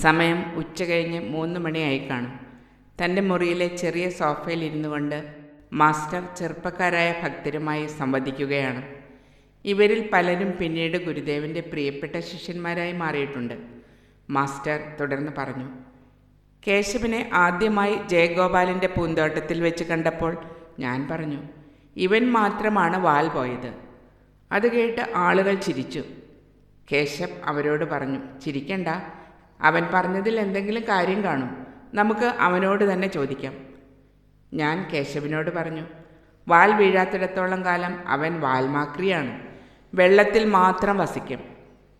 സമയം ഉച്ച കഴിഞ്ഞ് മൂന്ന് മണിയായി കാണും. തന്റെ മുറിയിലെ ചെറിയ സോഫയിൽ ഇരുന്നു കൊണ്ട് മാസ്റ്റർ ചെറുപ്പക്കാരായ ഭക്തരുമായി സംവദിക്കുകയാണ്. ഇവരിൽ പലരും പിന്നീട് ഗുരുദേവന്റെ പ്രിയപ്പെട്ട ശിഷ്യന്മാരായി മാറിയിട്ടുണ്ട്. മാസ്റ്റർ തുടർന്ന് പറഞ്ഞു കേശവനെ ആദ്യമായി ജയഗോപാലിന്റെ പൂന്തോട്ടത്തിൽ വെച്ച് കണ്ടപ്പോൾ ഞാൻ പറഞ്ഞു ഇവൻ മാത്രമാണ് വാൽ പോയത്. അത് കേട്ട് ആളുകൾ ചിരിച്ചു. കേശവ് അവരോട് പറഞ്ഞു ചിരിക്കണ്ട അവൻ പറഞ്ഞതിൽ എന്തെങ്കിലും കാര്യം കാണും. നമുക്ക് അവനോട് തന്നെ ചോദിക്കാം. ഞാൻ കേശവനോട് പറഞ്ഞു വാൽ വീഴാത്തിടത്തോളം കാലം അവൻ വാൽമാക്രിയാണ്. വെള്ളത്തിൽ മാത്രം വസിക്കും.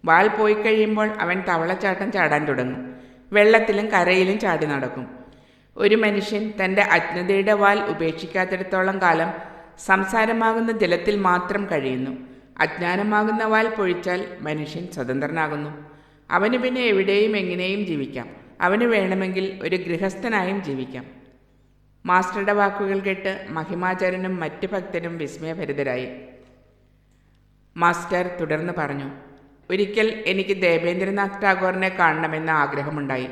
വാൽ പോയി കഴിയുമ്പോൾ അവൻ തവളച്ചാട്ടം ചാടാൻ തുടങ്ങും. വെള്ളത്തിലും കരയിലും ചാടി നടക്കും. ഒരു മനുഷ്യൻ തന്റെ അജ്ഞതയുടെ വാൽ ഉപേക്ഷിക്കാത്തിടത്തോളം കാലം സംസാരമാകുന്ന ജലത്തിൽ മാത്രം കഴിയുന്നു. അജ്ഞാനമാകുന്ന വാൽ പൊഴിച്ചാൽ മനുഷ്യൻ സ്വതന്ത്രനാകുന്നു. അവന് പിന്നെ എവിടെയും എങ്ങനെയും ജീവിക്കാം. അവന് വേണമെങ്കിൽ ഒരു ഗൃഹസ്ഥനായും ജീവിക്കാം. മാസ്റ്ററുടെ വാക്കുകൾ കേട്ട് മഹിമാചാര്യനും മറ്റ് ഭക്തരും വിസ്മയഭരിതരായി. മാസ്റ്റർ തുടർന്ന് പറഞ്ഞു ഒരിക്കൽ എനിക്ക് ദേവേന്ദ്രനാഥ് ടാഗോറിനെ കാണണമെന്ന ആഗ്രഹമുണ്ടായി.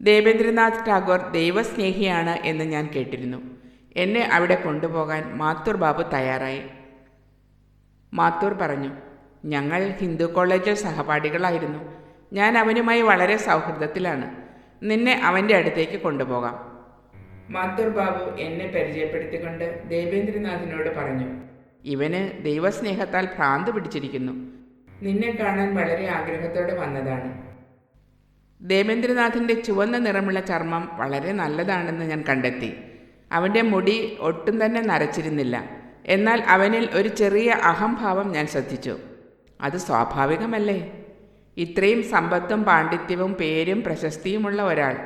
ദേവേന്ദ്രനാഥ് ടാഗോർ ദൈവസ്നേഹിയാണ് എന്ന് ഞാൻ കേട്ടിരുന്നു. എന്നെ അവിടെ കൊണ്ടുപോകാൻ മാത്തൂർ ബാബു തയ്യാറായി. മാത്തൂർ പറഞ്ഞു ഞങ്ങൾ ഹിന്ദു കോളേജിൽ സഹപാഠികളായിരുന്നു. ഞാൻ അവനുമായി വളരെ സൗഹൃദത്തിലാണ്. നിന്നെ അവന്റെ അടുത്തേക്ക് കൊണ്ടുപോകാം. മാത്തൂർ ബാബു എന്നെ പരിചയപ്പെടുത്തിക്കൊണ്ട് ദേവേന്ദ്രനാഥിനോട് പറഞ്ഞു. ഇവന് ദൈവസ്നേഹത്താൽ ഭ്രാന്ത് പിടിച്ചിരിക്കുന്നു. നിന്നെ കാണാൻ വളരെ ആഗ്രഹത്തോടെ വന്നതാണ്. ദേവേന്ദ്രനാഥിന്റെ ചുവന്ന നിറമുള്ള ചർമ്മം വളരെ നല്ലതാണെന്ന് ഞാൻ കണ്ടെത്തി. അവന്റെ മുടി ഒട്ടും തന്നെ നരച്ചിരുന്നില്ല. എന്നാൽ അവനിൽ ഒരു ചെറിയ അഹംഭാവം ഞാൻ ശ്രദ്ധിച്ചു. അത് സ്വാഭാവികമല്ലേ? ഇത്രയും സമ്പത്തും പാണ്ഡിത്യവും പേരും പ്രശസ്തിയുമുള്ള ഒരാൾ.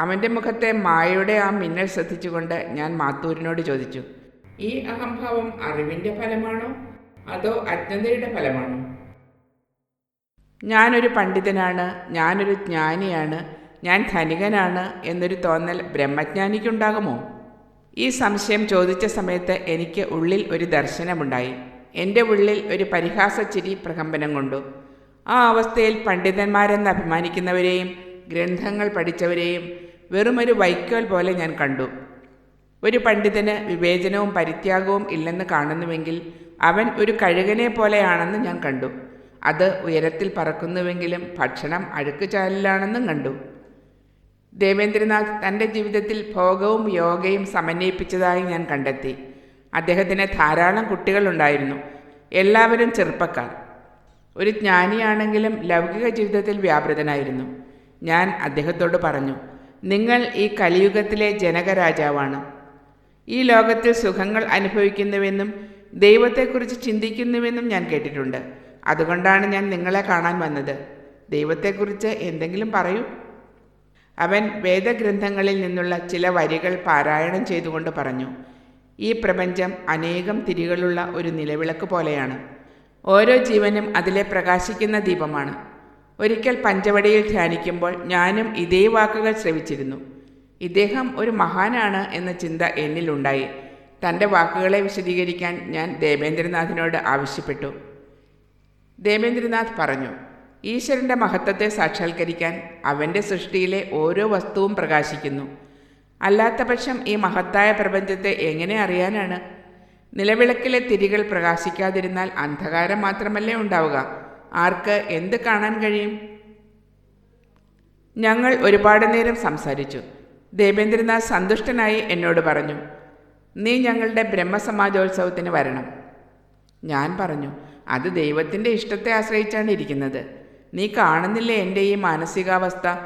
അവന്റെ മുഖത്തെ മായയുടെ ആ മിന്നൽ ശ്രദ്ധിച്ചുകൊണ്ട് ഞാൻ മാത്തൂരിനോട് ചോദിച്ചു ഈ അഹംഭാവം അറിവിന്റെ ഫലമാണോ? അതോ അജ്ഞതയുടെ ഫലമാണോ? ഞാനൊരു പണ്ഡിതനാണ് ഞാനൊരു ജ്ഞാനിയാണ് ഞാൻ ധനികനാണ് എന്നൊരു തോന്നൽ ബ്രഹ്മജ്ഞാനിക്കുണ്ടാകുമോ? ഈ സംശയം ചോദിച്ച സമയത്ത് എനിക്ക് ഉള്ളിൽ ഒരു ദർശനമുണ്ടായി. എന്റെ ഉള്ളിൽ ഒരു പരിഹാസച്ചിരി പ്രകമ്പനം കൊണ്ടു. ആ അവസ്ഥയിൽ പണ്ഡിതന്മാരെന്ന് അഭിമാനിക്കുന്നവരെയും ഗ്രന്ഥങ്ങൾ പഠിച്ചവരെയും വെറുമൊരു വൈക്കോൽ പോലെ ഞാൻ കണ്ടു. ഒരു പണ്ഡിതന് വിവേചനവും പരിത്യാഗവും ഇല്ലെന്ന് കാണുന്നുവെങ്കിൽ അവൻ ഒരു കഴുകനെ പോലെയാണെന്ന് ഞാൻ കണ്ടു. അത് ഉയരത്തിൽ പറക്കുന്നുവെങ്കിലും ഭക്ഷണം അഴുക്കുചാലിലാണെന്നും കണ്ടു. ദേവേന്ദ്രനാഥ് തന്റെ ജീവിതത്തിൽ ഭോഗവും യോഗയും സമന്വയിപ്പിച്ചതായി ഞാൻ കണ്ടെത്തി. അദ്ദേഹത്തിന് ധാരാളം കുട്ടികളുണ്ടായിരുന്നു. എല്ലാവരും ചെറുപ്പക്കാർ. ഒരു ജ്ഞാനിയാണെങ്കിലും ലൗകിക ജീവിതത്തിൽ വ്യാപൃതനായിരുന്നു. ഞാൻ അദ്ദേഹത്തോട് പറഞ്ഞു നിങ്ങൾ ഈ കലിയുഗത്തിലെ ജനകരാജാവാണ് ഈ ലോകത്തിൽ സുഖങ്ങൾ അനുഭവിക്കുന്നുവെന്നും ദൈവത്തെക്കുറിച്ച് ചിന്തിക്കുന്നുവെന്നും ഞാൻ കേട്ടിട്ടുണ്ട്. അതുകൊണ്ടാണ് ഞാൻ നിങ്ങളെ കാണാൻ വന്നത്. ദൈവത്തെക്കുറിച്ച് എന്തെങ്കിലും പറയൂ. അവൻ വേദഗ്രന്ഥങ്ങളിൽ നിന്നുള്ള ചില വരികൾ പാരായണം ചെയ്തുകൊണ്ട് പറഞ്ഞു ഈ പ്രപഞ്ചം അനേകം തിരികളുള്ള ഒരു നിലവിളക്ക് പോലെയാണ്. ഓരോ ജീവനും അതിലെ പ്രകാശിക്കുന്ന ദീപമാണ്. ഒരിക്കൽ പഞ്ചവടിയിൽ ധ്യാനിക്കുമ്പോൾ ഞാനും ഇതേ വാക്കുകൾ ശ്രവിച്ചിരുന്നു. ഇദ്ദേഹം ഒരു മഹാനാണ് എന്ന ചിന്ത എന്നിലുണ്ടായി. തന്റെ വാക്കുകളെ വിശദീകരിക്കാൻ ഞാൻ ദേവേന്ദ്രനാഥിനോട് ആവശ്യപ്പെട്ടു. ദേവേന്ദ്രനാഥ് പറഞ്ഞു ഈശ്വരന്റെ മഹത്വത്തെ സാക്ഷാത്കരിക്കാൻ അവന്റെ സൃഷ്ടിയിലെ ഓരോ വസ്തുവും പ്രകാശിക്കുന്നു. അല്ലാത്തപക്ഷം ഈ മഹത്തായ പ്രപഞ്ചത്തെ എങ്ങനെ അറിയാനാണ്? നിലവിളക്കിലെ തിരികൾ പ്രകാശിക്കാതിരുന്നാൽ അന്ധകാരം മാത്രമല്ലേ ഉണ്ടാവുക? ആർക്ക് എന്ത് കാണാൻ കഴിയും? ഞങ്ങൾ ഒരുപാട് നേരം സംസാരിച്ചു. ദേവേന്ദ്രനാഥ് സന്തുഷ്ടനായി എന്നോട് പറഞ്ഞു നീ ഞങ്ങളുടെ ബ്രഹ്മസമാജോത്സവത്തിന് വരണം. ഞാൻ പറഞ്ഞു അത് ദൈവത്തിന്റെ ഇഷ്ടത്തെ ആശ്രയിച്ചാണ് ഇരിക്കുന്നത്. നീ കാണുന്നില്ലേ എന്റെ ഈ മാനസികാവസ്ഥ?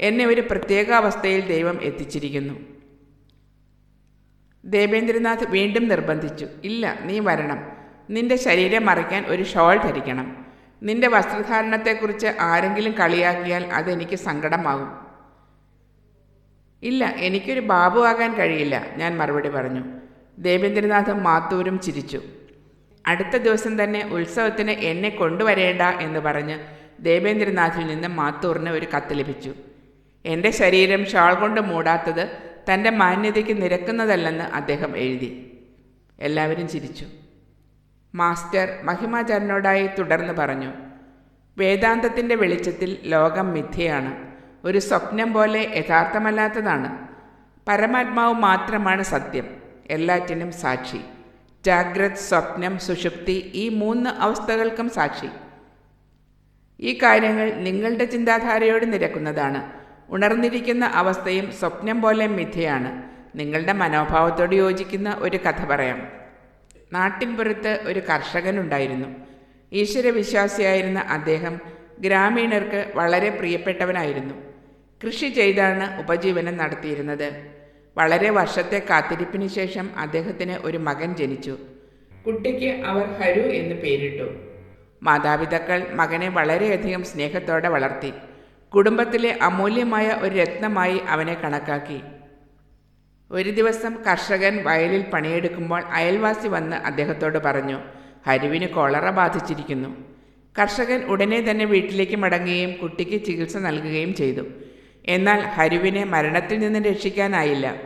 എന്നെ ഒരു പ്രത്യേക അവസ്ഥയിൽ ദൈവം എത്തിച്ചിരിക്കുന്നു. ദേവേന്ദ്രനാഥ് വീണ്ടും നിർബന്ധിച്ചു. ഇല്ല നീ വരണം. നിന്റെ ശരീരം മറയ്ക്കാൻ ഒരു ഷോൾ ധരിക്കണം. നിന്റെ വസ്ത്രധാരണത്തെക്കുറിച്ച് ആരെങ്കിലും കളിയാക്കിയാൽ അതെനിക്ക് സങ്കടമാകും. ഇല്ല എനിക്കൊരു ബാബു ആകാൻ കഴിയില്ല ഞാൻ മറുപടി പറഞ്ഞു. ദേവേന്ദ്രനാഥും മാത്തൂരും ചിരിച്ചു. അടുത്ത ദിവസം തന്നെ ഉത്സവത്തിന് എന്നെ കൊണ്ടുവരേണ്ട എന്ന് പറഞ്ഞ് ദേവേന്ദ്രനാഥിൽ നിന്ന് മാത്തൂറിന് ഒരു കത്ത് ലഭിച്ചു. എന്റെ ശരീരം ഷാൾ കൊണ്ട് മൂടാത്തത് തന്റെ മാന്യതയ്ക്ക് നിരക്കുന്നതല്ലെന്ന് അദ്ദേഹം എഴുതി. എല്ലാവരും ചിരിച്ചു. മാസ്റ്റർ മഹിമാചാരനോടായി തുടർന്ന് പറഞ്ഞു വേദാന്തത്തിന്റെ വെളിച്ചത്തിൽ ലോകം മിഥ്യയാണ്. ഒരു സ്വപ്നം പോലെ യഥാർത്ഥമല്ലാത്തതാണ്. പരമാത്മാവ് മാത്രമാണ് സത്യം. എല്ലാറ്റിനും സാക്ഷി. ജാഗ്രത് സ്വപ്നം സുഷുപ്തി ഈ മൂന്ന് അവസ്ഥകൾക്കും സാക്ഷി. ഈ കാര്യങ്ങൾ നിങ്ങളുടെ ചിന്താധാരയോട് നിരക്കുന്നതാണ്. ഉണർന്നിരിക്കുന്ന അവസ്ഥയും സ്വപ്നം പോലെ മിഥ്യയാണ്. നിങ്ങളുടെ മനോഭാവത്തോട് യോജിക്കുന്ന ഒരു കഥ പറയാം. നാട്ടിൻപുറത്ത് ഒരു കർഷകനുണ്ടായിരുന്നു. ഈശ്വരവിശ്വാസിയായിരുന്ന അദ്ദേഹം ഗ്രാമീണർക്ക് വളരെ പ്രിയപ്പെട്ടവനായിരുന്നു. കൃഷി ചെയ്താണ് ഉപജീവനം നടത്തിയിരുന്നത്. വളരെ വർഷത്തെ കാത്തിരിപ്പിന് ശേഷം അദ്ദേഹത്തിന് ഒരു മകൻ ജനിച്ചു. കുട്ടിക്ക് അവർ ഹരു എന്ന് പേരിട്ടു. മാതാപിതാക്കൾ മകനെ വളരെയധികം സ്നേഹത്തോടെ വളർത്തി. കുടുംബത്തിലെ അമൂല്യമായ ഒരു രത്നമായി അവനെ കണക്കാക്കി. ഒരു ദിവസം കർഷകൻ വയലിൽ പണിയെടുക്കുമ്പോൾ അയൽവാസി വന്ന് അദ്ദേഹത്തോട് പറഞ്ഞു ഹരിവിന് കോളറ ബാധിച്ചിരിക്കുന്നു. കർഷകൻ ഉടനെ തന്നെ വീട്ടിലേക്ക് മടങ്ങുകയും കുട്ടിക്ക് ചികിത്സ നൽകുകയും ചെയ്തു. എന്നാൽ ഹരിവിനെ മരണത്തിൽ നിന്ന് രക്ഷിക്കാനായില്ല.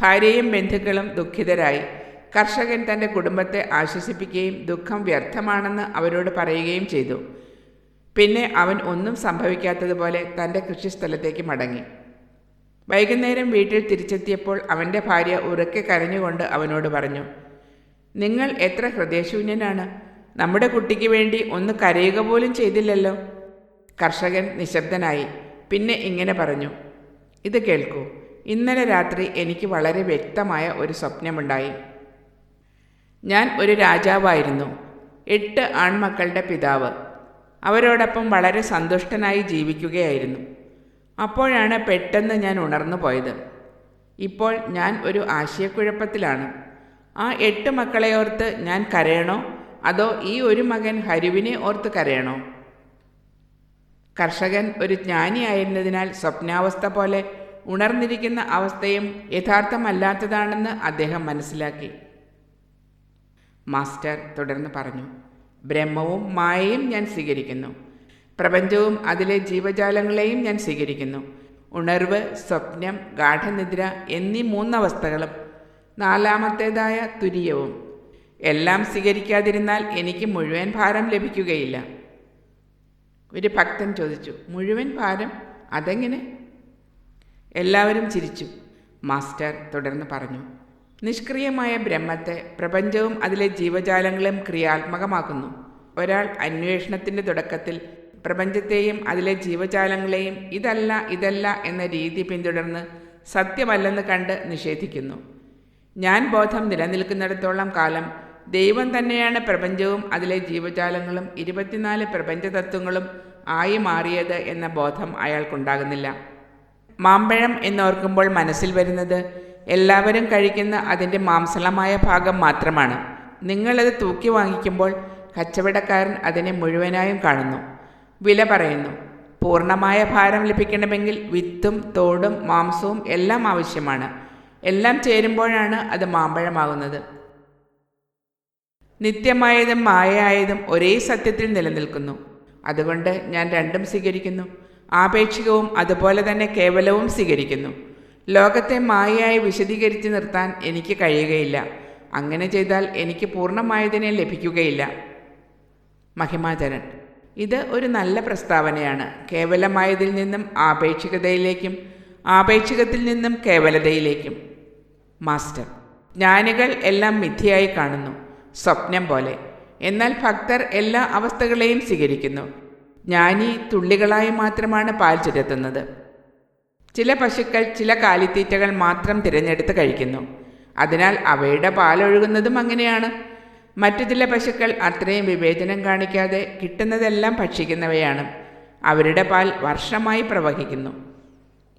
ഭാര്യയും ബന്ധുക്കളും ദുഃഖിതരായി. കർഷകൻ തന്റെ കുടുംബത്തെ ആശ്വസിപ്പിക്കുകയും ദുഃഖം വ്യർത്ഥമാണെന്ന് അവരോട് പറയുകയും ചെയ്തു. പിന്നെ അവൻ ഒന്നും സംഭവിക്കാത്തതുപോലെ തന്റെ കൃഷിസ്ഥലത്തേക്ക് മടങ്ങി. വൈകുന്നേരം വീട്ടിൽ തിരിച്ചെത്തിയപ്പോൾ അവന്റെ ഭാര്യ ഉറക്കെ കരഞ്ഞുകൊണ്ട് അവനോട് പറഞ്ഞു നിങ്ങൾ എത്ര ഹൃദയശൂന്യനാണ്. നമ്മുടെ കുട്ടിക്ക് വേണ്ടി ഒന്ന് കരയുക പോലും ചെയ്തില്ലല്ലോ. കർഷകൻ നിശബ്ദനായി പിന്നെ ഇങ്ങനെ പറഞ്ഞു ഇത് കേൾക്കൂ ഇന്നലെ രാത്രി എനിക്ക് വളരെ വ്യക്തമായ ഒരു സ്വപ്നമുണ്ടായി. ഞാൻ ഒരു രാജാവായിരുന്നു എട്ട് ആൺമക്കളുടെ പിതാവ്. അവരോടൊപ്പം വളരെ സന്തുഷ്ടനായി ജീവിക്കുകയായിരുന്നു. അപ്പോഴാണ് പെട്ടെന്ന് ഞാൻ ഉണർന്നു പോയത്. ഇപ്പോൾ ഞാൻ ഒരു ആശയക്കുഴപ്പത്തിലാണ്. ആ എട്ട് മക്കളെ ഓർത്ത് ഞാൻ കരയണോ? അതോ ഈ ഒരു മകൻ ഹരുവിനെ ഓർത്ത് കരയണോ? കർഷകൻ ഒരു ജ്ഞാനിയായിരുന്നതിനാൽ സ്വപ്നാവസ്ഥ പോലെ ഉണർന്നിരിക്കുന്ന അവസ്ഥയും യഥാർത്ഥമല്ലാത്തതാണെന്ന് അദ്ദേഹം മനസ്സിലാക്കി. മാസ്റ്റർ തുടർന്ന് പറഞ്ഞു. ബ്രഹ്മവും മായയും ഞാൻ സ്വീകരിക്കുന്നു. പ്രപഞ്ചവും അതിലെ ജീവജാലങ്ങളെയും ഞാൻ സ്വീകരിക്കുന്നു. ഉണർവ് സ്വപ്നം ഗാഠനിദ്ര എന്നീ മൂന്നവസ്ഥകളും നാലാമത്തേതായ തുര്യവും. എല്ലാം സ്വീകരിക്കാതിരുന്നാൽ എനിക്ക് മുഴുവൻ ഭാരം ലഭിക്കുകയില്ല. ഒരു ഭക്തൻ ചോദിച്ചു മുഴുവൻ ഭാരം അതെങ്ങനെ? എല്ലാവരും ചിരിച്ചു. മാസ്റ്റർ തുടർന്ന് പറഞ്ഞു നിഷ്ക്രിയമായ ബ്രഹ്മത്തെ പ്രപഞ്ചവും അതിലെ ജീവജാലങ്ങളും ക്രിയാത്മകമാക്കുന്നു. ഒരാൾ അന്വേഷണത്തിന്റെ തുടക്കത്തിൽ പ്രപഞ്ചത്തെയും അതിലെ ജീവജാലങ്ങളെയും ഇതല്ല ഇതല്ല എന്ന രീതി പിന്തുടർന്ന് സത്യമല്ലെന്ന് കണ്ട് നിഷേധിക്കുന്നു. ഞാൻ ബോധം നിലനിൽക്കുന്നിടത്തോളം കാലം ദൈവം തന്നെയാണ് പ്രപഞ്ചവും അതിലെ ജീവജാലങ്ങളും ഇരുപത്തിനാല് പ്രപഞ്ചതത്വങ്ങളും ആയി മാറിയത് എന്ന ബോധം അയാൾക്കുണ്ടാകുന്നില്ല. മാമ്പഴം എന്നോർക്കുമ്പോൾ മനസ്സിൽ വരുന്നത് എല്ലാവരും കഴിക്കുന്ന അതിന്റെ മാംസളമായ ഭാഗം മാത്രമാണ്. നിങ്ങളത് തൂക്കി വാങ്ങിക്കുമ്പോൾ കച്ചവടക്കാരൻ അതിനെ മുഴുവനായും കാണുന്നു. വില പറയുന്നു. പൂർണമായ ഭാരം ലഭിക്കണമെങ്കിൽ വിത്തും തോടും മാംസവും എല്ലാം ആവശ്യമാണ്. എല്ലാം ചേരുമ്പോഴാണ് അത് മാമ്പഴമാകുന്നത്. നിത്യമായതും മായയായതും ഒരേ സത്യത്തിൽ നിലനിൽക്കുന്നു. അതുകൊണ്ട് ഞാൻ രണ്ടും സ്വീകരിക്കുന്നു. ആപേക്ഷികവും അതുപോലെ തന്നെ കേവലവും സ്വീകരിക്കുന്നു. ലോകത്തെ മായയായി വിശദീകരിച്ച് നിർത്താൻ എനിക്ക് കഴിയുകയില്ല. അങ്ങനെ ചെയ്താൽ എനിക്ക് പൂർണമായതിനെ ലഭിക്കുകയില്ല. മഹിമാചരൻ ഇത് ഒരു നല്ല പ്രസ്താവനയാണ്. കേവലമായതിൽ നിന്നും ആപേക്ഷികതയിലേക്കും ആപേക്ഷികത്തിൽ നിന്നും കേവലതയിലേക്കും. മാസ്റ്റർ ജ്ഞാനികൾ എല്ലാം മിഥ്യയായി കാണുന്നു. സ്വപ്നം പോലെ. എന്നാൽ ഭക്തർ എല്ലാ അവസ്ഥകളെയും സ്വീകരിക്കുന്നു. ജ്ഞാനി തുള്ളികളായി മാത്രമാണ് പാൽ ചുരത്തുന്നത് ചില പശുക്കൾ ചില കാലിത്തീറ്റകൾ മാത്രം തിരഞ്ഞെടുത്ത് കഴിക്കുന്നു. അതിനാൽ അവയുടെ പാലൊഴുകുന്നതും അങ്ങനെയാണ്. മറ്റു ചില പശുക്കൾ അത്രയും വിവേചനം കാണിക്കാതെ കിട്ടുന്നതെല്ലാം ഭക്ഷിക്കുന്നവയാണ്. അവരുടെ പാൽ വർഷമായി പ്രവഹിക്കുന്നു.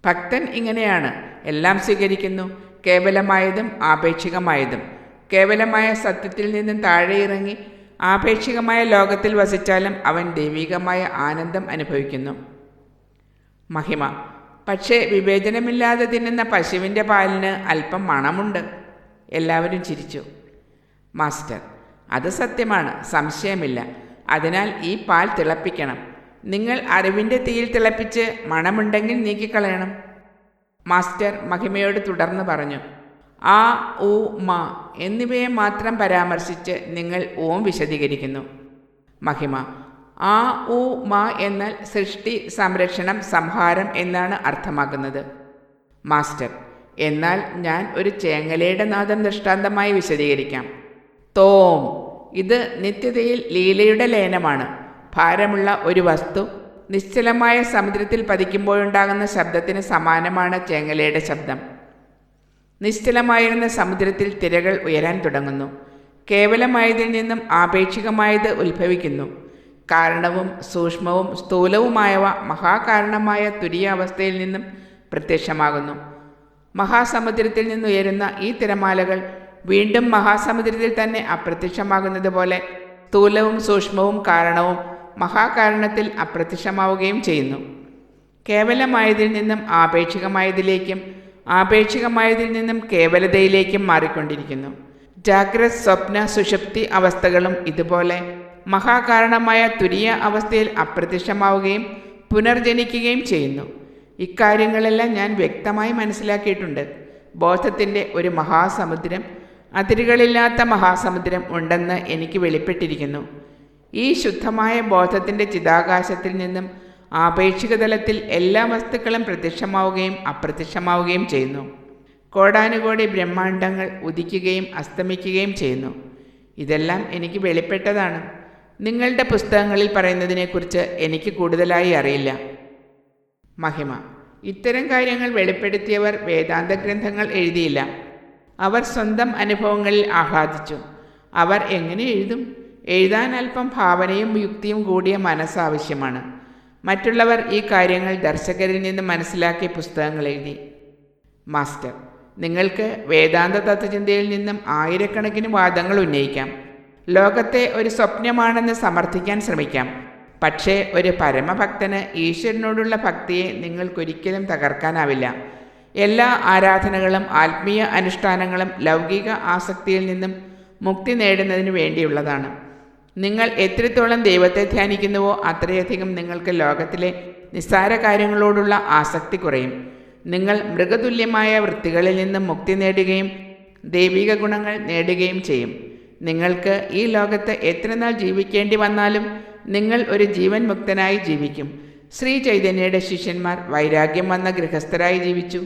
ഭക്തൻ ഇങ്ങനെയാണ്. എല്ലാം സ്വീകരിക്കുന്നു. കേവലമായതും ആപേക്ഷികമായതും. കേവലമായ സത്യത്തിൽ നിന്നും താഴെ ഇറങ്ങി ആപേക്ഷികമായ ലോകത്തിൽ വസിച്ചാലും അവൻ ദൈവികമായ ആനന്ദം അനുഭവിക്കുന്നു. മഹിമ. പക്ഷേ വിവേചനമില്ലാതെ തിന്നുന്ന പശുവിന്റെ പാലിന് അല്പം മണമുണ്ട്. എല്ലാവരും ചിരിച്ചു. മാസ്റ്റർ അത് സത്യമാണ്. സംശയമില്ല. അതിനാൽ ഈ പാൽ തിളപ്പിക്കണം. നിങ്ങൾ അറിവിന്റെ തീയിൽ തിളപ്പിച്ച് മണമുണ്ടെങ്കിൽ നീക്കിക്കളയണം. മാസ്റ്റർ മഹിമയോട് തുടർന്ന് പറഞ്ഞു ആ ഊ മ എന്നിവയെ മാത്രം പരാമർശിച്ച് നിങ്ങൾ ഓം വിശദീകരിക്കുന്നു. മഹിമ ആ ഉ മ എന്നാൽ സൃഷ്ടി സംരക്ഷണം സംഹാരം എന്നാണ് അർത്ഥമാക്കുന്നത് മാസ്റ്റർ എന്നാൽ ഞാൻ ഒരു ചേങ്ങലയുടെ നാദം ദൃഷ്ടാന്തമായി വിശദീകരിക്കാം. തോം ഇത് നിത്യതയിൽ ലീലയുടെ ലയനമാണ്. ഭാരമുള്ള ഒരു വസ്തു നിശ്ചലമായ സമുദ്രത്തിൽ പതിക്കുമ്പോഴുണ്ടാകുന്ന ശബ്ദത്തിന് സമാനമാണ് ചേങ്ങലയുടെ ശബ്ദം. നിശ്ചലമായിരുന്ന സമുദ്രത്തിൽ തിരകൾ ഉയരാൻ തുടങ്ങുന്നു. കേവലമായതിൽ നിന്നും ആപേക്ഷികമായത് ഉത്ഭവിക്കുന്നു. കാരണവും സൂക്ഷ്മവും സ്ഥൂലവുമായവ മഹാകാരണമായ തുരിയാവസ്ഥയിൽ നിന്നും പ്രത്യക്ഷമാകുന്നു. മഹാസമുദ്രത്തിൽ നിന്നുയരുന്ന ഈ തിരമാലകൾ വീണ്ടും മഹാസമുദ്രത്തിൽ തന്നെ അപ്രത്യക്ഷമാകുന്നത് പോലെ സ്ഥൂലവും സൂക്ഷ്മവും കാരണവും മഹാകാരണത്തിൽ അപ്രത്യക്ഷമാവുകയും ചെയ്യുന്നു. കേവലമായതിൽ നിന്നും ആപേക്ഷികമായതിലേക്കും ആപേക്ഷികമായതിൽ നിന്നും കേവലതയിലേക്കും മാറിക്കൊണ്ടിരിക്കുന്നു. ജാഗ്രത് സ്വപ്ന സുഷുപ്തി അവസ്ഥകളും ഇതുപോലെ മഹാകാരണമായ തുരിയ അവസ്ഥയിൽ അപ്രത്യക്ഷമാവുകയും പുനർജനിക്കുകയും ചെയ്യുന്നു. ഇക്കാര്യങ്ങളെല്ലാം ഞാൻ വ്യക്തമായി മനസ്സിലാക്കിയിട്ടുണ്ട്. ബോധത്തിന്റെ ഒരു മഹാസമുദ്രം അതിരുകളില്ലാത്ത മഹാസമുദ്രം ഉണ്ടെന്ന് എനിക്ക് വെളിപ്പെട്ടിരിക്കുന്നു. ഈ ശുദ്ധമായ ബോധത്തിന്റെ ചിതാകാശത്തിൽ നിന്നും ആപേക്ഷിക തലത്തിൽ എല്ലാ വസ്തുക്കളും പ്രത്യക്ഷമാവുകയും അപ്രത്യക്ഷമാവുകയും ചെയ്യുന്നു. കോടാനുകോടി ബ്രഹ്മാണ്ടങ്ങൾ ഉദിക്കുകയും അസ്തമിക്കുകയും ചെയ്യുന്നു. ഇതെല്ലാം എനിക്ക് വെളിപ്പെട്ടതാണ്. നിങ്ങളുടെ പുസ്തകങ്ങളിൽ പറയുന്നതിനെക്കുറിച്ച് എനിക്ക് കൂടുതലായി അറിയില്ല. മഹിമ. ഇത്തരം കാര്യങ്ങൾ വെളിപ്പെടുത്തിയവർ വേദാന്ത ഗ്രന്ഥങ്ങൾ എഴുതിയില്ല. അവർ സ്വന്തം അനുഭവങ്ങളിൽ ആഹ്ലാദിച്ചു. അവർ എങ്ങനെ എഴുതും? എഴുതാൻ അല്പം ഭാവനയും യുക്തിയും കൂടിയ മനസ്സാവശ്യമാണ്. മറ്റുള്ളവർ ഈ കാര്യങ്ങൾ ദർശകരിൽ നിന്ന് മനസ്സിലാക്കിയ പുസ്തകങ്ങൾ എഴുതി. മാസ്റ്റർ. നിങ്ങൾക്ക് വേദാന്ത തത്വചിന്തയിൽ നിന്നും ആയിരക്കണക്കിന് വാദങ്ങൾ ഉന്നയിക്കാം. ലോകത്തെ ഒരു സ്വപ്നമാണെന്ന് സമർത്ഥിക്കാൻ ശ്രമിക്കാം. പക്ഷേ ഒരു പരമഭക്തന് ഈശ്വരനോടുള്ള ഭക്തിയെ നിങ്ങൾക്കൊരിക്കലും തകർക്കാനാവില്ല. എല്ലാ ആരാധനകളും ആത്മീയ അനുഷ്ഠാനങ്ങളും ലൗകിക ആസക്തിയിൽ നിന്നും മുക്തി നേടുന്നതിന് വേണ്ടിയുള്ളതാണ്. നിങ്ങൾ എത്രത്തോളം ദൈവത്തെ ധ്യാനിക്കുന്നുവോ അത്രയധികം നിങ്ങൾക്ക് ലോകത്തിലെ നിസ്സാര കാര്യങ്ങളോടുള്ള ആസക്തി കുറയും. നിങ്ങൾ മൃഗതുല്യമായ വൃത്തികളിൽ നിന്നും മുക്തി നേടുകയും ദൈവിക ഗുണങ്ങൾ നേടുകയും ചെയ്യും. നിങ്ങൾക്ക് ഈ ലോകത്ത് എത്ര നാൾ ജീവിക്കേണ്ടി വന്നാലും നിങ്ങൾ ഒരു ജീവൻ മുക്തനായി ജീവിക്കും. ശ്രീ ചൈതന്യയുടെ ശിഷ്യന്മാർ വൈരാഗ്യം വന്ന ഗൃഹസ്ഥരായി ജീവിച്ചു.